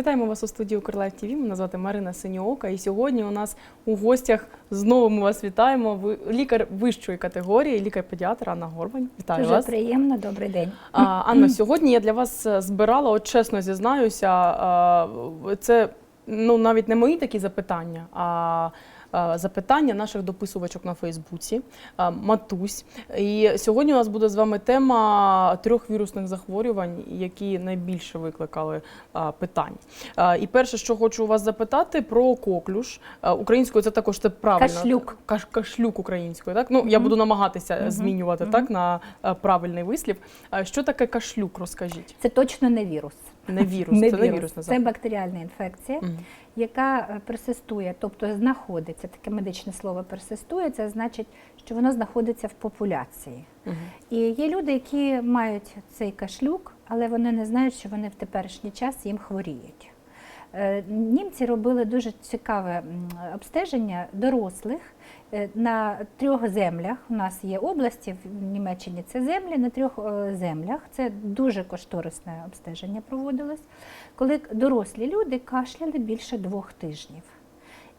Вітаємо вас у студії Укрлайф ТВ. Мене звати Марина Синьоока. І сьогодні у нас у гостях знову ми вас вітаємо. Ви лікар вищої категорії, лікар-педіатр Анна Горбань. Вітаю Дуже вас. приємно, добрий день. А, Анна, сьогодні я для вас е, збирала, от чесно зізнаюся, це ну навіть не мої такі запитання, а, запитання наших дописувачок на Фейсбуці, матусь. І сьогодні у нас буде з вами тема трьох вірусних захворювань, які найбільше викликали питань. І перше, що хочу у вас запитати, про коклюш. Українською це також це правильно. Кашлюк. Каш, кашлюк українською, так? Ну, я буду намагатися Мгм. змінювати Мгм. так на е, правильний вислів. Що таке кашлюк, розкажіть? Це точно не вірус. Не вірус, це не вірусна Це бактеріальна інфекція, Мгм. яка е, персистує, тобто знаходиться. Таке медичне слово персистує, це значить, що воно знаходиться в популяції. Мгм. І є люди, які мають цей кашлюк, але вони не знають, що вони в теперішній час їм хворіють. Е, Німці робили дуже цікаве обстеження дорослих е, на трьох землях. У нас є області в Німеччині. Це землі на трьох е, землях. Це дуже кошторисне обстеження проводилось, коли дорослі люди кашляли більше двох тижнів.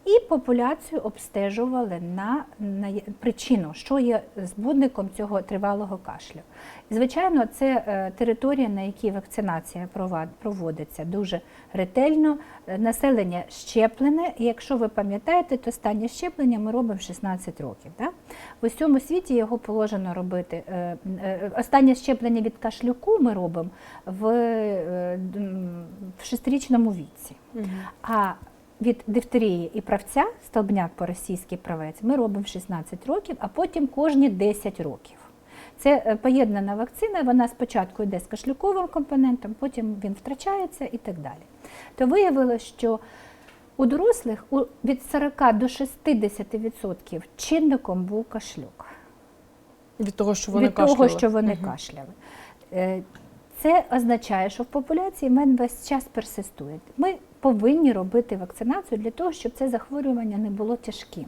І популяцію обстежували на, на причину, що є збудником цього тривалого кашлю. Звичайно, це е, територія, на якій вакцинація проводиться дуже ретельно. Е, Населення щеплене. І якщо ви пам'ятаєте, то останнє щеплення ми робимо в 16 років. Да? В усьому світі його положено робити. е, е, Останнє щеплення від кашлюку ми робимо в, е, в шестирічному віці. Мгм. А від дифтерії і правця, столбняк по-російськи правець, ми робимо в 16 років, а потім кожні 10 років. Це е, поєднана вакцина, вона спочатку йде з кашлюковим компонентом, потім він втрачається і так далі. То виявилось, що у дорослих від 40 до 60% чинником був кашлюк Від того, що вони від кашляли. того, що вони Мгм. кашляли. Е, Це означає, що в популяції мен весь час персистує. Ми повинні робити вакцинацію для того, щоб це захворювання не було тяжким,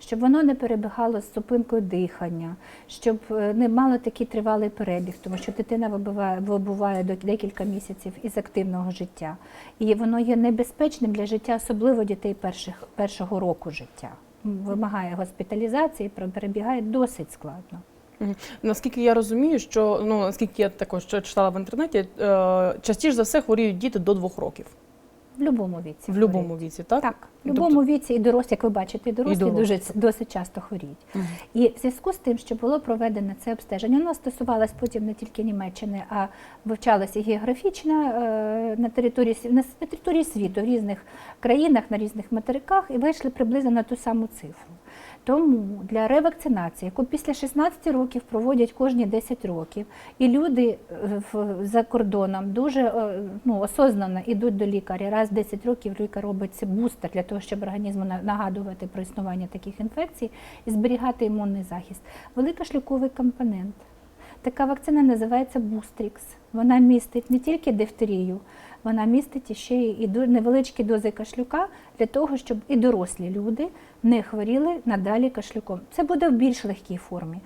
щоб воно не перебігало з зупинкою дихання, щоб е, не мало такий тривалий перебіг, тому що дитина вибуває, до декілька місяців із активного життя. І воно є небезпечним для життя, особливо дітей перших, першого року життя. Вимагає госпіталізації, перебігає досить складно. Наскільки я розумію, що ну наскільки я також читала в інтернеті, е, частіше за все хворіють діти до двох років. В будь-якому віці. В будь-якому віці, так? Так, в Тобто- будь-якому віці і дорослі, як ви бачите, і дорослі дорослі. дуже досить часто хворіють. Мгм. І в зв'язку з тим, що було проведено це обстеження, воно стосувалось потім не тільки Німеччини, а вивчалося географічно е, на території на території світу в різних країнах, на різних материках, і вийшли приблизно на ту саму цифру. Тому для ревакцинації, яку після 16 років проводять кожні 10 років, і люди е, за кордоном дуже е, ну, осознанно йдуть до лікаря. Раз в 10 років лікар робить це бустер для того, щоб організму на- нагадувати про існування таких інфекцій і зберігати імунний захист. Великошлюковий компонент. Така вакцина називається Бустрікс. Вона містить не тільки дифтерію, вона містить ще і невеличкі дози кашлюка для того, щоб і дорослі люди не хворіли надалі кашлюком. Це буде в більш легкій формі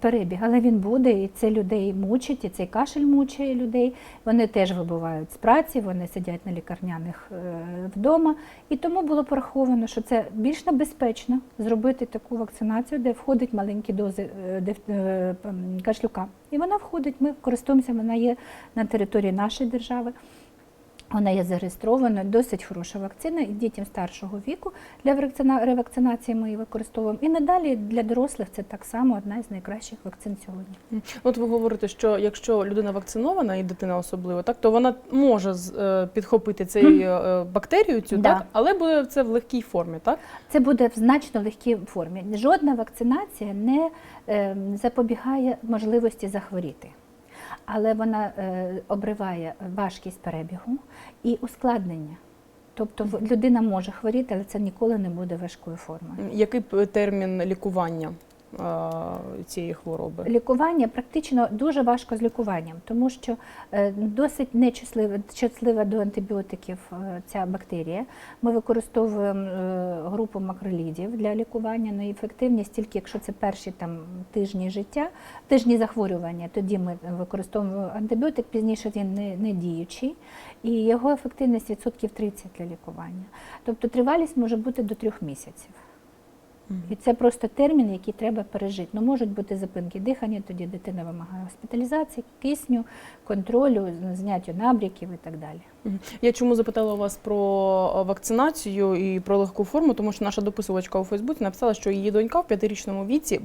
перебіг, але він буде, і це людей мучить, і цей кашель мучає людей. Вони теж вибувають з праці, вони сидять на лікарняних е, вдома. І тому було пораховано, що це більш небезпечно зробити таку вакцинацію, де входять маленькі дози е, е, кашлюка. І вона входить, ми користуємося, вона є на території нашої держави. Вона є зареєстрована, досить хороша вакцина і дітям старшого віку. Для ревакцинації ми її використовуємо. І надалі для дорослих це так само одна з найкращих вакцин сьогодні. От ви говорите, що якщо людина вакцинована і дитина особливо, так то вона може е, підхопити цей е, бактерію цю, Да. так, але буде це в легкій формі, так? Це буде в значно легкій формі. Жодна вакцинація не е, запобігає можливості захворіти. Але вона е, обриває важкість перебігу і ускладнення. Тобто людина може хворіти, але це ніколи не буде важкою формою. Який термін лікування? Цієї хвороби? Лікування практично дуже важко з лікуванням, тому що е, досить нечутлива чутлива до антибіотиків е, ця бактерія. Ми використовуємо е, групу макролідів для лікування. Ну, і ефективність тільки якщо це перші там тижні життя, тижні захворювання, тоді ми використовуємо антибіотик. Пізніше він не, не діючий, і його ефективність відсотків 30 для лікування. Тобто тривалість може бути до трьох місяців. І це просто термін, який треба пережити. Ну, можуть бути зупинки дихання, тоді дитина вимагає госпіталізації, кисню, контролю, зняття набріків і так далі. Я чому запитала вас про е, вакцинацію і про легку форму, тому що наша дописувачка у Фейсбуці написала, що її донька в п'ятирічному віці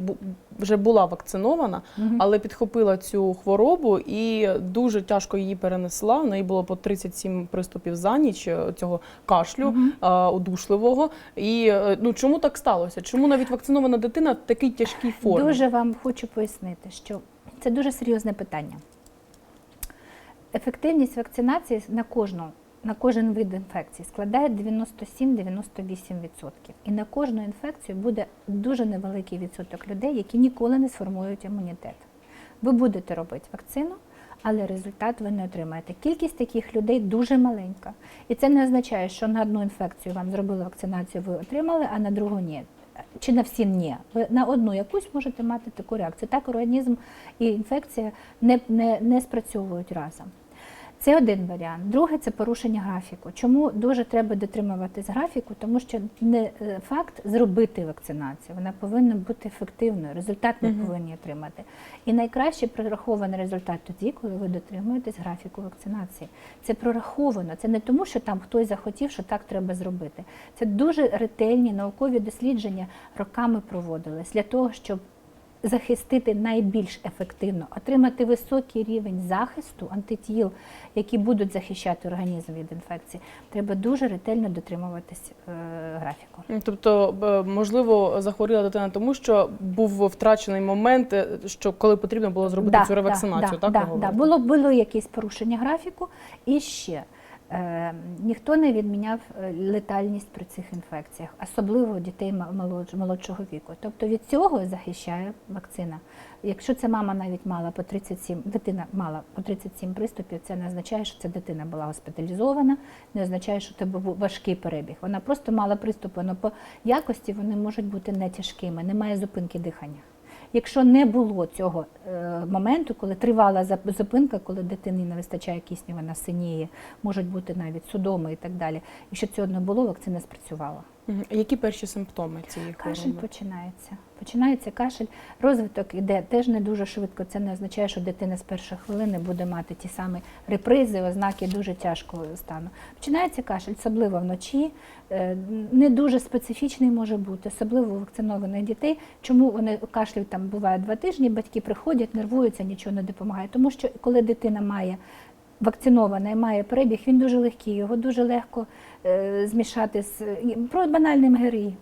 вже була вакцинована, але підхопила цю хворобу і дуже тяжко її перенесла. В неї було по 37 приступів за ніч е, цього кашлю Мгм. е, удушливого. І ну чому так сталося? Чому навіть вакцинована дитина в такій тяжкій формі? Дуже вам хочу пояснити, що це дуже серйозне питання. Ефективність вакцинації на кожну. На кожен вид інфекції складає 97-98%. І на кожну інфекцію буде дуже невеликий відсоток людей, які ніколи не сформують імунітет. Ви будете робити вакцину, але результат ви не отримаєте. Кількість таких людей дуже маленька. І це не означає, що на одну інфекцію вам зробили вакцинацію, ви отримали, а на другу ні. Чи на всі ні. Ви на одну якусь можете мати таку реакцію. Так організм і інфекція не, не, не спрацьовують разом. Це один варіант. Другий це порушення графіку. Чому дуже треба дотримуватись графіку? Тому що не е, факт зробити вакцинацію, вона повинна бути ефективною. Результат ми Мгм. повинні отримати. І найкраще прорахований результат тоді, коли ви дотримуєтесь графіку вакцинації. Це прораховано. Це не тому, що там хтось захотів, що так треба зробити. Це дуже ретельні наукові дослідження роками проводились для того, щоб захистити найбільш ефективно, отримати високий рівень захисту антитіл, які будуть захищати організм від інфекції, треба дуже ретельно дотримуватись е, графіку. Тобто, можливо, захворіла дитина тому, що був втрачений момент, е, що коли потрібно було зробити цю ревакцинацію, так? да, да. Було, було якесь порушення графіку. І ще ніхто не відміняв е, летальність при цих інфекціях, особливо дітей молодшого віку. Тобто від цього захищає вакцина. Якщо це мама навіть мала по 37, дитина мала по 37 приступів, це не означає, що ця дитина була госпіталізована, не означає, що це був важкий перебіг. Вона просто мала приступи, але по якості вони можуть бути не тяжкими, немає зупинки дихання. Якщо не було цього е, моменту, коли тривала зупинка, коли дитині не вистачає кисню, вона синіє, можуть бути навіть судоми і так далі. Якщо цього не було, вакцина спрацювала. Які перші симптоми цієї Кашель хвороби? починається. Починається кашель, розвиток іде теж не дуже швидко. Це не означає, що дитина з першої хвилини буде мати ті самі репризи, ознаки дуже тяжкого стану. Починається кашель, особливо вночі. Е, Не дуже специфічний може бути, особливо у вакцинованих дітей. Чому вони кашлюють там буває два тижні, батьки приходять, нервуються, нічого не допомагає. Тому що коли дитина має вакцинована і має перебіг, він дуже легкий, його дуже легко е, змішати з про банальним МГРІ.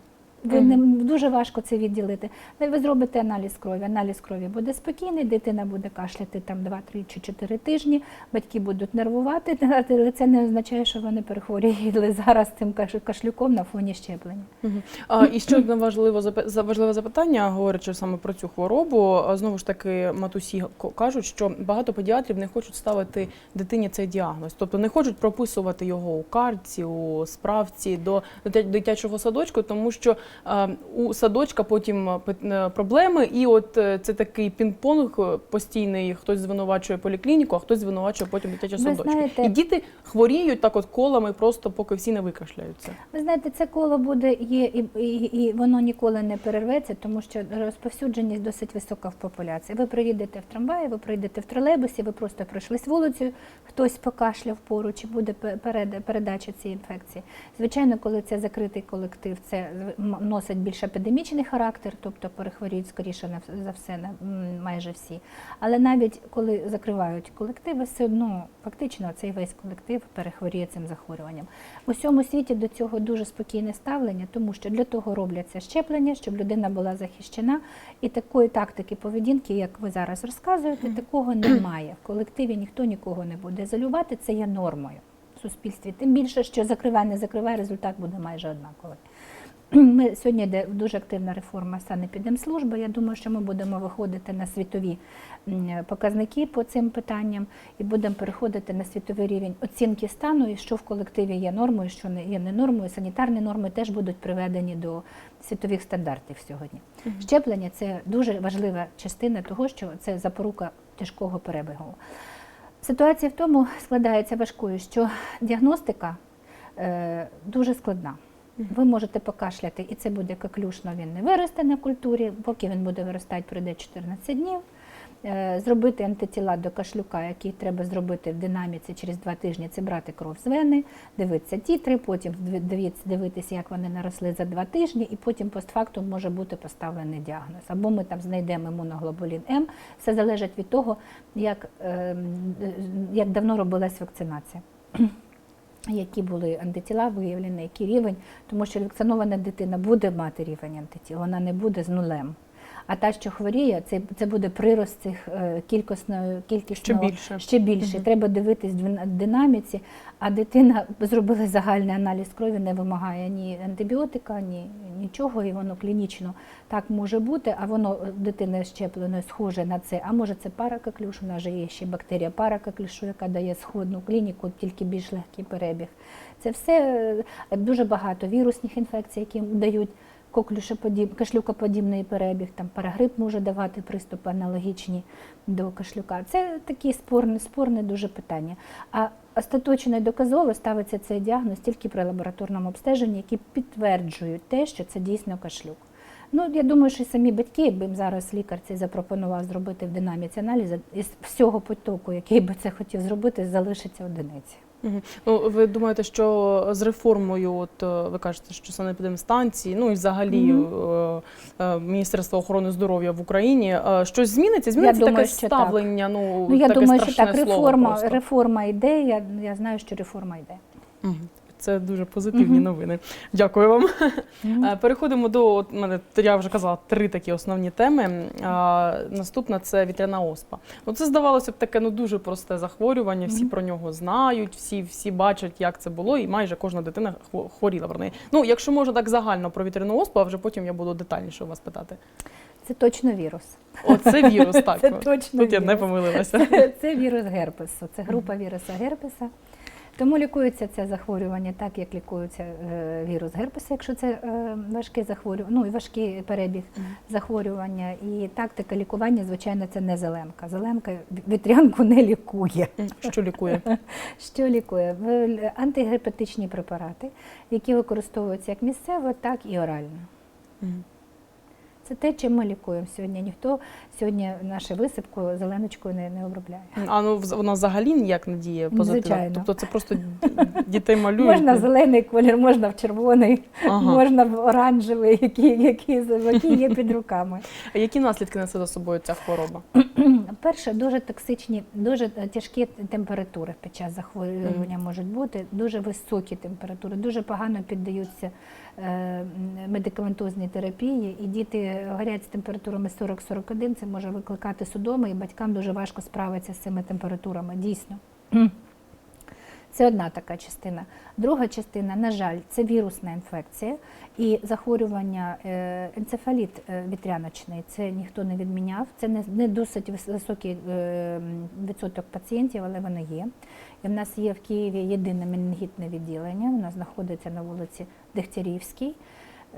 Ви не дуже важко це відділити. Ну, Ви зробите аналіз крові. Аналіз крові буде спокійний, дитина буде кашляти там 2, 3 чи 4 тижні, батьки будуть нервувати, але це не означає, що вони перехворіли зараз каш- кашлюком на фоні щеплення. А, і ще одне важливе запи- запитання, говорячи саме про цю хворобу. Знову ж таки, матусі кажуть, що багато педіатрів не хочуть ставити дитині цей діагноз, тобто не хочуть прописувати його у картці, у справці до дитячого садочку, тому що у садочка потім е, е, проблеми, і от е, це такий пінг-понг е, постійний. Хтось звинувачує поліклініку, а хтось звинувачує потім садочок. знаєте- І діти хворіють так, от колами, просто поки всі не викашляються. Ви знаєте, це коло буде є, і, і, і воно ніколи не перерветься, тому що розповсюдженість досить висока в популяції. Ви приїдете в трамваї, ви приїдете в тролейбусі, ви просто пройшлись вулицею, хтось покашляв поруч і буде пе- передача цієї інфекції. Звичайно, коли це закритий колектив, це носить більш епідемічний характер, тобто перехворіють скоріше за все на майже всі. Але навіть коли закривають колективи, все одно фактично цей весь колектив перехворіє цим захворюванням. В усьому світі до цього дуже спокійне ставлення, тому що для того робляться щеплення, щоб людина була захищена. І такої тактики поведінки, як ви зараз розказуєте, такого немає. В колективі ніхто нікого не буде ізолювати, це є нормою в суспільстві. Тим більше, що закривай, не закривай, результат буде майже однаковий. Ми сьогодні йде дуже активна реформа санепідемслужби. Я думаю, що ми будемо виходити на світові показники по цим питанням і будемо переходити на світовий рівень оцінки стану, і що в колективі є нормою, що не є не нормою. Санітарні норми теж будуть приведені до світових стандартів сьогодні. Щеплення це дуже важлива частина того, що це запорука тяжкого перебігу. Ситуація в тому складається важкою, що діагностика е, дуже складна. Ви можете покашляти, і це буде коклюшно, він не виросте на культурі, поки він буде виростати, пройде 14 днів. Е, Зробити антитіла до кашлюка, який треба зробити в динаміці через два тижні, це брати кров з вени, дивитися тітри, потім дивитися, як вони наросли за два тижні, і потім постфактум може бути поставлений діагноз. Або ми там знайдемо імуноглобулін М. Все залежить від того, як, ем, е, як давно робилась вакцинація які були антитіла виявлені, який рівень, тому що вакцинована дитина буде мати рівень антитіл, вона не буде з нулем. А та, що хворіє, це, це буде прирост цих е, кількісної кількісного Ще більше. ще більше. Треба дивитись в динаміці, а дитина зробила загальний аналіз крові, не вимагає ні антибіотика, ні нічого, і воно клінічно так може бути, а воно е, дитини щепленої схоже на це. А може це паракаклюш, у нас же є ще бактерія паракаклюшу, яка дає сходну клініку, тільки більш легкий перебіг. Це все е, дуже багато вірусних інфекцій, які дають кашлюкоподібний перебіг, там парагрип може давати приступи аналогічні до кашлюка. Це такі спорне, спорне дуже питання. А остаточно і доказово ставиться цей діагноз тільки при лабораторному обстеженні, які підтверджують те, що це дійсно кашлюк. Ну, я думаю, що самі батьки, якби їм зараз лікар цей запропонував зробити в динаміці аналізу, із всього потоку, який би це хотів зробити, залишиться одиниці. Ну, ви думаєте, що з реформою, от е, ви кажете, що санепідемстанції, ну і взагалі е, е, Міністерство охорони здоров'я в Україні, е, щось зміниться? Зміниться думаю, таке що так. ставлення? Ну, Ну, я таке думаю, що так, реформа, реформа йде. Я, я знаю, що реформа йде. Мгм. Це дуже позитивні Мгм. новини. Дякую вам. Е, Переходимо до от, мене я вже казала три такі основні теми. А, наступна це вітряна оспа. Ну це здавалося б таке ну дуже просте захворювання. Всі Мгм. про нього знають, всі, всі бачать, як це було, і майже кожна дитина хво- хворіла про неї. Ну, якщо можна так загально про вітряну оспу, а вже потім я буду детальніше у вас питати. Це точно вірус. О, це вірус, так. Це точно Тут я не помилилася. Це, це вірус герпесу, це група віруса герпеса. Тому лікується це захворювання так, як лікується е, вірус герпеса, якщо це е, важке захворювання, ну і важкий перебіг захворювання. І тактика лікування, звичайно, це не зеленка. Зеленка вітрянку не лікує. Що лікує? Що лікує? Антигерпетичні препарати, які використовуються як місцево, так і орально. Це те, чим ми лікуємо сьогодні. Ніхто сьогодні нашу висипку зеленочкою не, не обробляє. А ну вона взагалі ніяк не діє позитивно. Звичайно. Тобто це просто дітей малюють. Можна в зелений колір, можна в червоний, Ага. можна в оранжевий, які, які, які є під руками. А Які наслідки несе за собою ця хвороба? Перше, дуже токсичні, дуже тяжкі температури під час захворювання можуть бути, дуже високі температури, дуже погано піддаються медикаментозній терапії, і діти горять з температурами 40-41, це може викликати судоми, і батькам дуже важко справитися з цими температурами, дійсно. Це одна така частина. Друга частина, на жаль, це вірусна інфекція і захворювання е, енцефаліт е, вітряночний. Це ніхто не відміняв. Це не, досить високий е, відсоток пацієнтів, але вони є. І в нас є в Києві єдине менінгітне відділення. Воно знаходиться на вулиці Дегтярівській.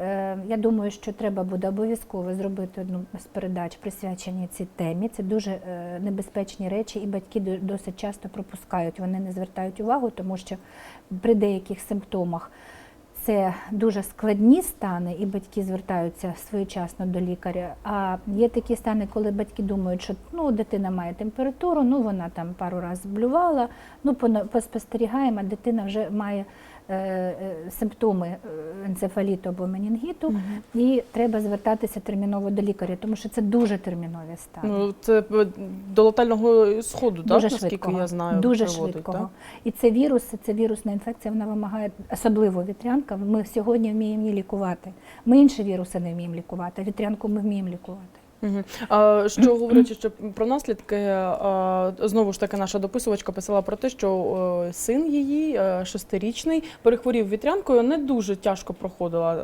Е, Я думаю, що треба буде обов'язково зробити одну з передач, присвячені цій темі. Це дуже е, небезпечні речі, і батьки до- досить часто пропускають. Вони не звертають увагу, тому що при деяких симптомах це дуже складні стани, і батьки звертаються своєчасно до лікаря. А є такі стани, коли батьки думають, що ну, дитина має температуру, ну вона там пару разів блювала, ну поспостерігаємо, дитина вже має симптоми е, енцефаліту або менінгіту, і треба звертатися терміново до лікаря, тому що це дуже термінові стани. Ну, це е, до летального сходу, так, дуже наскільки я знаю, дуже приводить, швидкого. так? І це вірус, це вірусна інфекція, вона вимагає особливо вітрянка. Ми сьогодні вміємо її лікувати. Ми інші віруси не вміємо лікувати, а вітрянку ми вміємо лікувати. А, Що говорячи ще про наслідки, знову ж таки наша дописувачка писала про те, що е, син її е, шестирічний перехворів вітрянкою, не дуже тяжко проходила,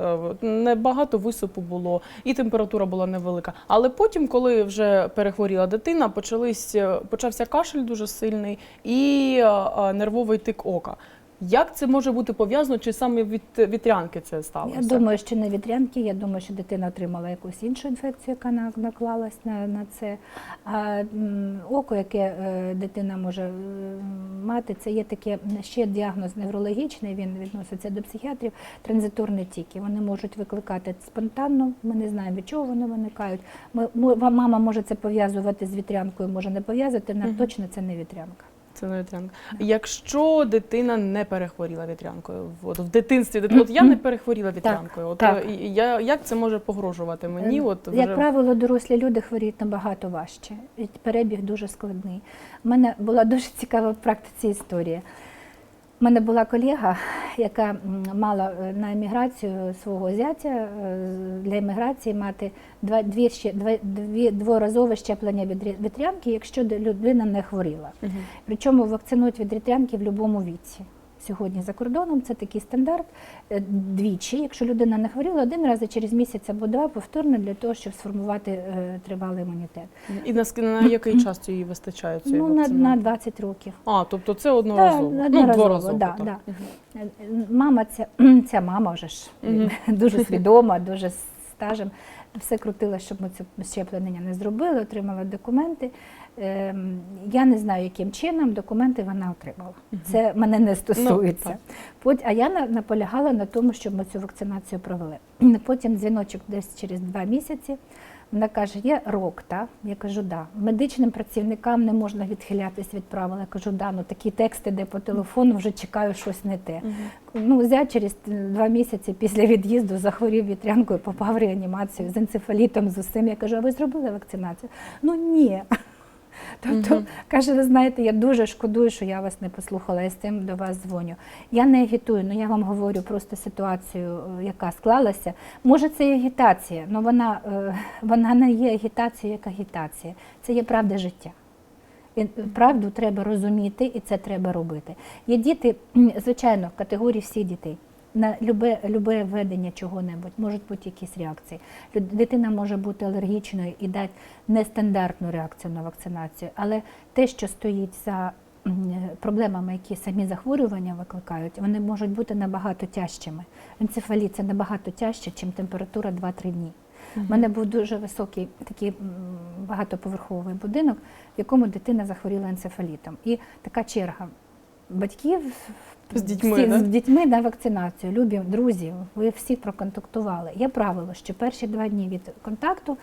е, небагато висипу було, і температура була невелика. Але потім, коли вже перехворіла дитина, почались, е, почався кашель дуже сильний і е, е, нервовий тик ока. Як це може бути пов'язано, чи саме від вітрянки це сталося? Я думаю, що не вітрянки, я думаю, що дитина отримала якусь іншу інфекцію, яка на- наклалась на, на це. А око, яке е, дитина може е, мати, це є таке ще діагноз неврологічний, він відноситься до психіатрів, транзиторні тіки. Вони можуть викликати спонтанно, ми не знаємо, від чого вони виникають. Ми, мама може це пов'язувати з вітрянкою, може не пов'язати, але Мгм. точно це не вітрянка. Це не вітрянка. Якщо дитина не перехворіла вітрянкою, от в дитинстві, дит- от я не перехворіла вітрянкою, от так. е, і я як це може погрожувати мені? Е, От вже Як правило, дорослі люди хворіють набагато важче. І перебіг дуже складний. У мене була дуже цікава в практиці історія. У мене була колега, яка мала е, на еміграцію свого зятя е, для еміграції мати два, дві, ще- дві, дворазове щеплення від вітрянки, якщо людина не хворіла. Угу. Причому вакцинують від вітрянки в будь-якому віці. Сьогодні за кордоном це такий стандарт е, двічі. Якщо людина не хворіла, один раз через місяць або два повторно для того, щоб сформувати е, тривалий імунітет. і на, на який час її вистачає цієї Ну на, на 20 років. А, тобто це одноразово. Да, ну, одноразово, дворазово. да, так. да. Е, Мама, ця, ця мама вже ж дуже свідома, дуже стажем. Все крутила, щоб ми це щеплення не зробили, отримала документи. Ем, Я не знаю, яким чином документи вона отримала. Це мене не стосується. так. А я наполягала на тому, щоб ми цю вакцинацію провели. Потім дзвіночок десь через два місяці. Вона каже, є рок, та? Я кажу, да. Медичним працівникам не можна відхилятись від правил. Я кажу, да, ну такі тексти, де по телефону вже чекаю щось не те. Ну, зять через два місяці після від'їзду захворів вітрянкою, попав в реанімацію з енцефалітом, з усім. Я кажу, а ви зробили вакцинацію? Ну ні. Тобто, Мгм. каже, ви знаєте, я дуже шкодую, що я вас не послухала, я з цим до вас дзвоню. Я не агітую, але я вам говорю просто ситуацію, е, яка склалася. Може, це і агітація, але вона, е, вона не є агітацією як агітація. Це є правда життя. І правду треба розуміти, і це треба робити. Є діти, звичайно, в категорії всіх дітей. На любе, любе введення чого-небудь можуть бути якісь реакції. Дитина може бути алергічною і дати нестандартну реакцію на вакцинацію, але те, що стоїть за проблемами, які самі захворювання викликають, вони можуть бути набагато тяжчими. Енцефаліт це набагато тяжче, ніж температура 2-3 дні. У мене був дуже високий такий багатоповерховий будинок, в якому дитина захворіла енцефалітом. І така черга батьків З дітьми, всі, да? з дітьми на вакцинацію. Любі друзі, ви всі проконтактували. Є правило, що перші два дні від контакту.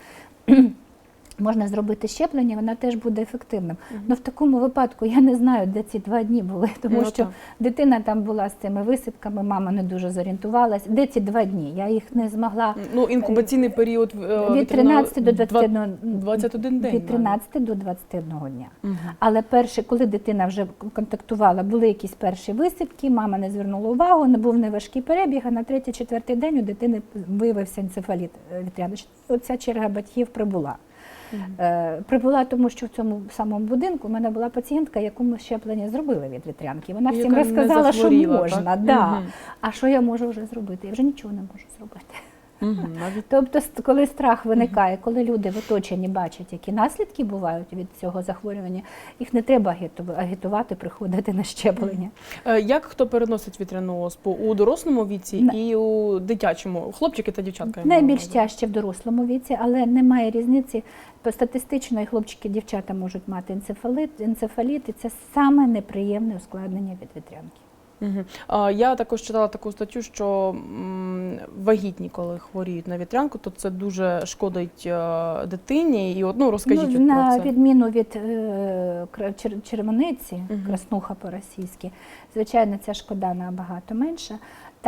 Можна зробити щеплення, вона теж буде ефективним. Але в такому випадку я не знаю, де ці два дні були, тому Ну, що так. дитина там була з цими висипками, мама не дуже зорієнтувалась. Де ці два дні? Я їх не змогла Ну, інкубаційний період е, від 13 до 21, 21 день. від 13 до 21 дня. Мгм. Але перше, коли дитина вже контактувала, були якісь перші висипки, мама не звернула увагу, не був неважкий перебіг, а на третій-четвертий день у дитини виявився енцефаліт е, вітряний. Оця черга батьків прибула. Е, Прибула тому, що в цьому самому будинку в мене була пацієнтка, якому щеплення зробили від вітрянки. Вона всім розказала, що можна. так? Да. А що я можу вже зробити? Я вже нічого не можу зробити. Навіть Тобто, коли страх виникає, коли люди в оточенні бачать, які наслідки бувають від цього захворювання, їх не треба агіту- агітувати, приходити на щеплення. Е, Як хто переносить вітряну оспу у дорослому віці На- і у дитячому? Хлопчики та дівчатка? Найбільш тяжче в дорослому віці, але немає різниці. Статистично і хлопчики, і дівчата можуть мати енцефаліт, енцефаліт, і це саме неприємне ускладнення від вітрянки. Я також читала таку статтю, що вагітні, коли хворіють на вітрянку, то це дуже шкодить е, дитині. І от, ну, розкажіть ну, на про це. відміну від е, червониці, краснуха по-російськи, звичайно, ця шкода набагато менша.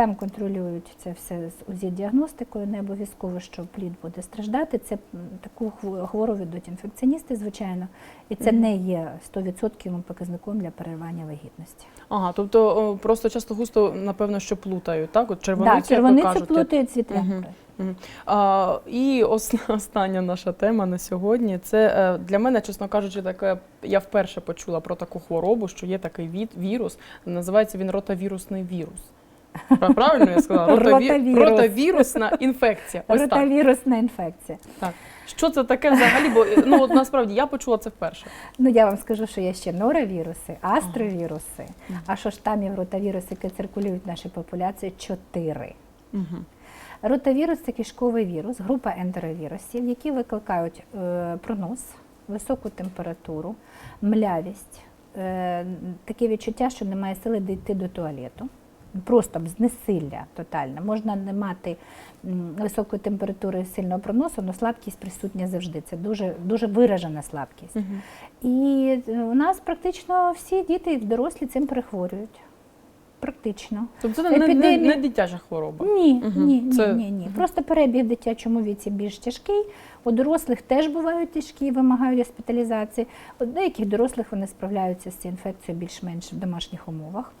Там контролюють це все з УЗІ-діагностикою. Не обов'язково, що плід буде страждати. Це таку хвору ведуть інфекціоністи, звичайно, і це не є 100% показником для переривання вагітності. Ага, тобто просто часто густо, напевно, що плутають, так? От червоницю, Так, червоницю як ви кажете. плутають з вітрянкою. Мгм. А, і остання наша тема на сьогодні. Це е, для мене, чесно кажучи, таке. Я вперше почула про таку хворобу, що є такий вірус. Називається він ротавірусний вірус. Пра- Правильно я сказала? Ротавірус. Ротавірусна інфекція. Ось так. Ротавірусна інфекція. так. Що це таке взагалі? Бо ну от насправді я почула це вперше. Ну я вам скажу, що є ще норовіруси, астровіруси, а що штамів ротавірусу, які циркулюють в нашій популяції, чотири. Угу. Ротавірус це кишковий вірус, група ентеровірусів, які викликають е, пронос, високу температуру, млявість, е, таке відчуття, що немає сили дійти до туалету. Просто знесилля тотальне. Можна не мати високої температури сильного проносу, але слабкість присутня завжди. Це дуже, дуже виражена слабкість. Угу. І е, у нас практично всі діти і дорослі цим перехворюють. Практично. Тобто це не, не, не, дитяча хвороба. Ні, Мгм. ні, ні, Це- ні, ні. Мгм. Просто перебіг в дитячому віці більш тяжкий. У дорослих теж бувають тяжкі, вимагають госпіталізації. У деяких дорослих вони справляються з цією інфекцією більш-менш в домашніх умовах.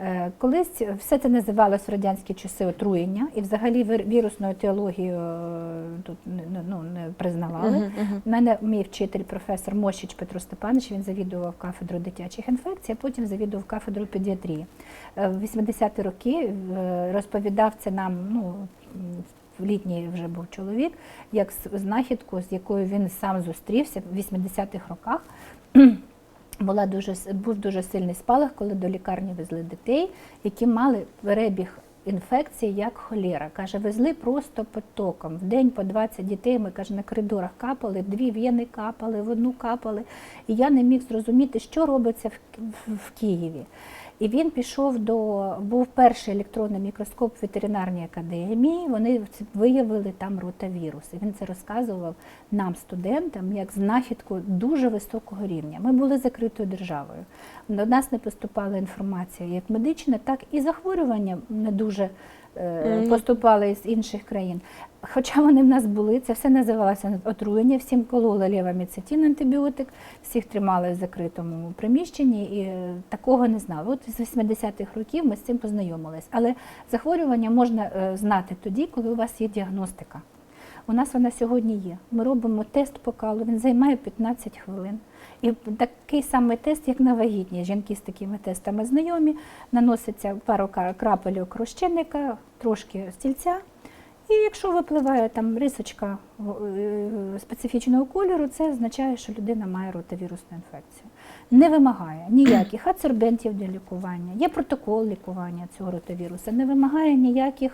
Е, Колись все це називалось в радянські часи отруєння, і взагалі вір- вірусною теологією е, тут не- ну, не признавали. Мгм, мгм. У мене мій вчитель, професор Мощич Петро Степанович, він завідував кафедрою дитячих інфекцій, а потім завідував кафедрою педіатрії. Е, В 80-ті роки розповідав це нам, ну, літній вже був чоловік, як знахідку, з якою він сам зустрівся в 80-х роках. Була дуже, був дуже сильний спалах, коли до лікарні везли дітей, які мали перебіг інфекції як холера. Каже, везли просто потоком. В день по 20 дітей ми каже, на коридорах капали, дві в'єни капали, в одну капали. І я не міг зрозуміти, що робиться в, в, в Києві. І він пішов до був перший електронний мікроскоп в ветеринарній академії. Вони виявили там ротавірус. І він це розказував нам, студентам, як знахідку дуже високого рівня. Ми були закритою державою. До нас не поступала інформація як медична, так і захворювання не дуже е, Ну. поступали з інших країн. Хоча вони в нас були, це все називалося отруєння, всім кололи левоміцетин антибіотик, всіх тримали в закритому приміщенні і е, такого не знали. От з 80-х років ми з цим познайомились. Але захворювання можна е, знати тоді, коли у вас є діагностика. У нас вона сьогодні є. Ми робимо тест по калу, він займає 15 хвилин. І такий самий тест, як на вагітні. Жінки з такими тестами знайомі, наноситься пару кра- крапель розчинника, трошки стільця. І якщо випливає там рисочка е, специфічного кольору, це означає, що людина має ротовірусну інфекцію. Не вимагає ніяких ацербентів для лікування, є протокол лікування цього ротовіруса, не вимагає ніяких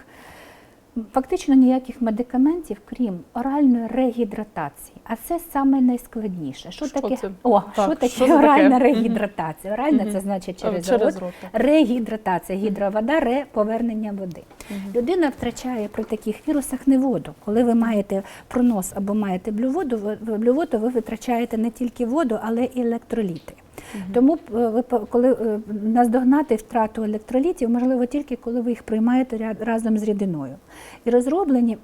Фактично ніяких медикаментів, крім оральної регідратації. А це саме найскладніше. Що, Що таке? це? О, Так, що таке що оральна таке? регідратація? Оральна Мгм. це значить через, через рот. рот. Регідратація, гідровода, ре повернення води. Людина втрачає при таких вірусах не воду. Коли ви маєте пронос або маєте блюводу, блюводу, ви витрачаєте не тільки воду, але і електроліти. Тому е, ви коли е, наздогнати втрату електролітів, можливо тільки коли ви їх приймаєте разом з рідиною. І розроблені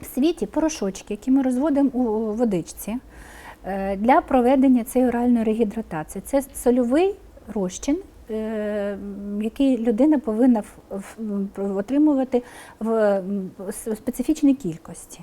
в світі порошочки, які ми розводимо у водичці е, для проведення цієї оральної регідратації. Це сольовий розчин. Який людина повинна отримувати в специфічній кількості.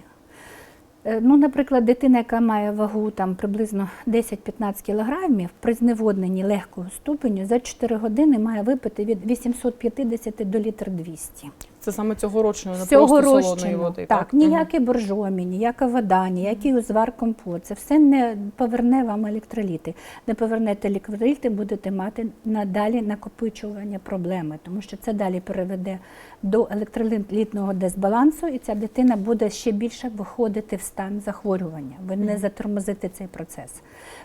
Е, Ну, наприклад, дитина, яка має вагу там приблизно 10-15 кілограмів, при зневодненні легкого ступеню за 4 години має випити від 850 до літр 200. Це саме цьогорічної, не просто солоної води. Так, Мгм. ніяке боржомі, ніяка вода, ніякий узвар компот. Це все не поверне вам електроліти. Не повернете електроліти, будете мати надалі накопичування проблеми, тому що це далі переведе до електролітного дисбалансу, і ця дитина буде ще більше виходити в стан захворювання. Ви не затормозите цей процес.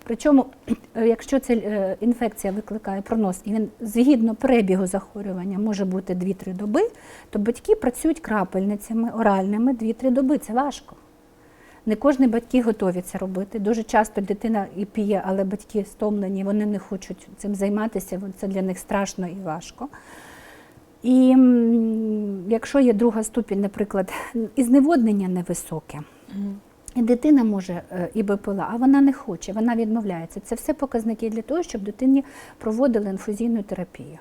Причому, якщо ця е, інфекція викликає пронос, і він згідно перебігу захворювання може бути 2-3 доби, то батьки працюють крапельницями оральними 2-3 доби. Це важко. Не кожні батьки готові це робити. Дуже часто дитина і п'є, але батьки стомлені, вони не хочуть цим займатися, це для них страшно і важко. І якщо є друга ступінь, наприклад, і зневоднення невисоке, і дитина може е, і БПЛА, а вона не хоче, вона відмовляється. Це все показники для того, щоб дитині проводили інфузійну терапію.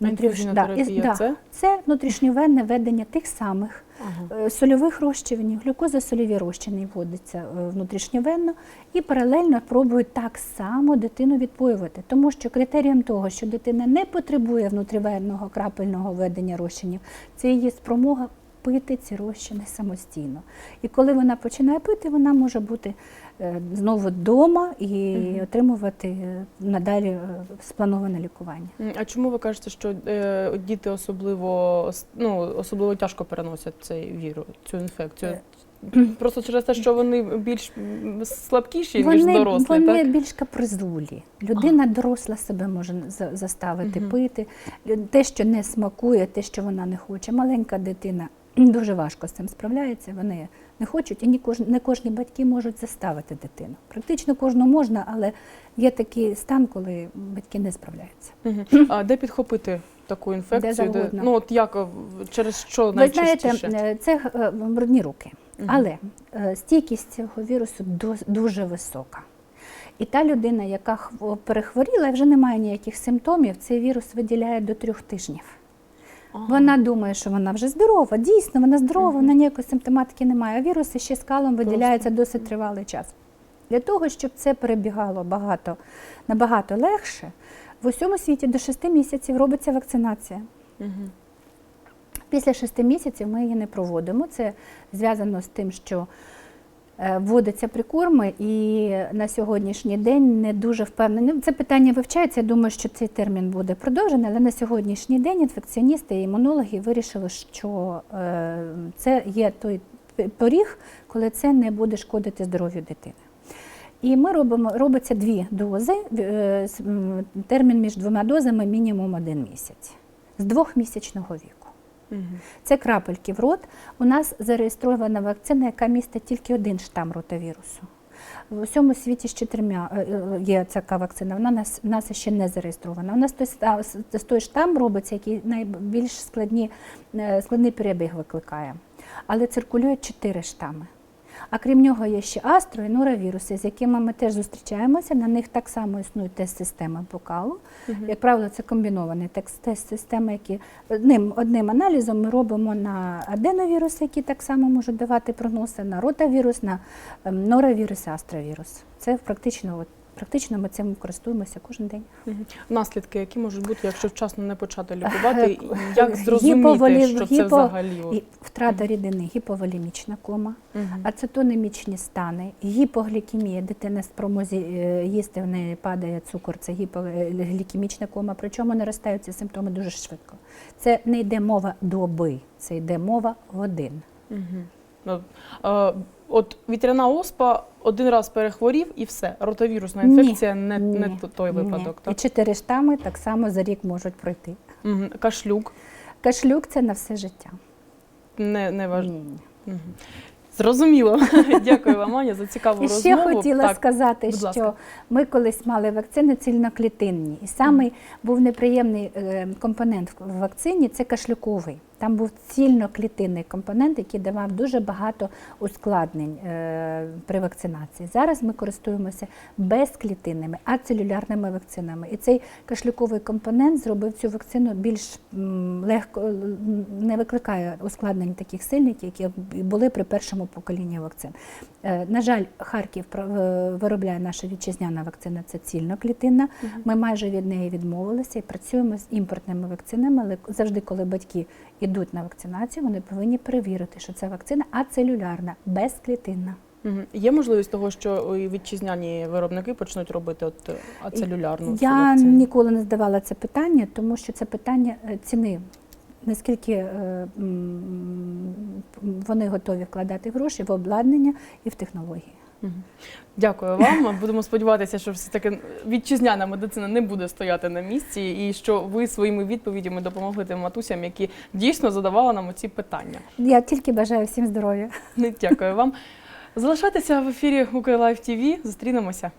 Інфузійна да, і- да, це? це внутрішньовенне ведення тих самих Ага. е, сольових розчинів, глюкозосольові розчини вводиться е, внутрішньовенно і паралельно пробують так само дитину відпоювати. Тому що критерієм того, що дитина не потребує внутрівенного крапельного ведення розчинів, це її спромога пити ці розчини самостійно. І коли вона починає пити, вона може бути е, знову вдома і отримувати е, надалі е, сплановане лікування. А чому ви кажете, що діти особливо ну, особливо тяжко переносять цей вірус, цю інфекцію? Просто через те, що вони більш слабкіші, ніж Вони, дорослі, вони так? більш капризулі. Людина доросла себе може за- заставити Мгм. пити. Те, що не смакує, те, що вона не хоче. Маленька дитина дуже важко з цим справляється. Вони не хочуть, і не кожні, батьки можуть заставити дитину. Практично кожну можна, але є такий стан, коли батьки не справляються. А де підхопити таку інфекцію? завгодно. ну от як через що Ви знаєте, е, це е, брудні руки, але е, стійкість цього вірусу дуже висока. І та людина, яка хво- перехворіла і вже не має ніяких симптомів, цей вірус виділяє до трьох тижнів. Ага. Вона думає, що вона вже здорова. Дійсно, вона здорова, вона ніякої симптоматики немає. А вірус ще скалом виділяється досить тривалий час. Для того, щоб це перебігало багато, набагато легше, в усьому світі до 6 місяців робиться вакцинація. Мгм. Після шести місяців ми її не проводимо. Це зв'язано з тим, що вводяться прикорми, і на сьогоднішній день не дуже впевнені. Це питання вивчається. Я думаю, що цей термін буде продовжений, але на сьогоднішній день інфекціоністи і імунологи вирішили, що е, це є той поріг, коли це не буде шкодити здоров'ю дитини. І ми робимо робиться дві дози. е, Термін між двома дозами мінімум один місяць з двохмісячного віку. Це крапельки в рот. У нас зареєстрована вакцина, яка містить тільки один штам ротавірусу. В усьому світі з чотирма е, е, є така вакцина. Вона нас, у нас ще не зареєстрована. У нас той, той штам робиться, який найбільш складні, е, складний перебіг викликає. Але циркулюють чотири штами. А крім нього є ще астро і норавіруси, з якими ми теж зустрічаємося. На них так само існують тест-системи покалу. Угу. Як правило, це комбінований тест-системи, які одним, одним аналізом ми робимо на аденовіруси, які так само можуть давати прогнози, на ротавірус, на ем, норавірус, астровірус. Це практично, от, практично ми цим користуємося кожен день. Мгм. Наслідки, які можуть бути, якщо вчасно не почати лікувати, і як зрозуміти, Гіповолі- що це гіпо- взагалі? І втрата рідини, гіповолімічна кома, Мгм. ацетонемічні стани, гіпоглікемія, дитина спромозі е, їсти, в неї падає цукор, це гіпоглікемічна кома, причому наростають ці симптоми дуже швидко. Це не йде мова доби, це йде мова годин. Мгм. Ну, е, От вітряна оспа один раз перехворів і все. Ротавірусна інфекція не, не Ні, т- той Ні. випадок. І чотири штами так само за рік можуть пройти. Мгм. Кашлюк Кашлюк це на все життя. не, не важ... Ні. Мгм. Зрозуміло. Дякую вам, Аня, за цікаву І ще хотіла Так. сказати, що ласка. ми колись мали вакцини цільноклітинні, і самий був неприємний е, компонент в вакцині це кашлюковий. Там був цільноклітинний компонент, який давав дуже багато ускладнень е, при вакцинації. Зараз ми користуємося безклітинними, ацелюлярними вакцинами. І цей кашлюковий компонент зробив цю вакцину більш легко, не викликає ускладнень таких сильних, які були при першому поколінні вакцин. Е, На жаль, Харків е, виробляє наша вітчизняна вакцина, це цільноклітинна. Ми майже від неї відмовилися і працюємо з імпортними вакцинами, але завжди, коли батьки йдуть на вакцинацію, вони повинні перевірити, що це вакцина ацелюлярна, безклітинна. Мгм. Є можливість того, що і вітчизняні виробники почнуть робити от е, ацелюлярну Я вакцину? ніколи не здавала це питання, тому що це питання е, ціни. Наскільки е, вони готові вкладати гроші в обладнання і в технології. Дякую вам. Будемо сподіватися, що все таки вітчизняна медицина не буде стояти на місці, і що ви своїми відповідями допомогли тим матусям, які дійсно задавали нам оці питання. Я тільки бажаю всім здоров'я. Дякую вам. Залишайтеся в ефірі Укрлайф ТВ. Зустрінемося.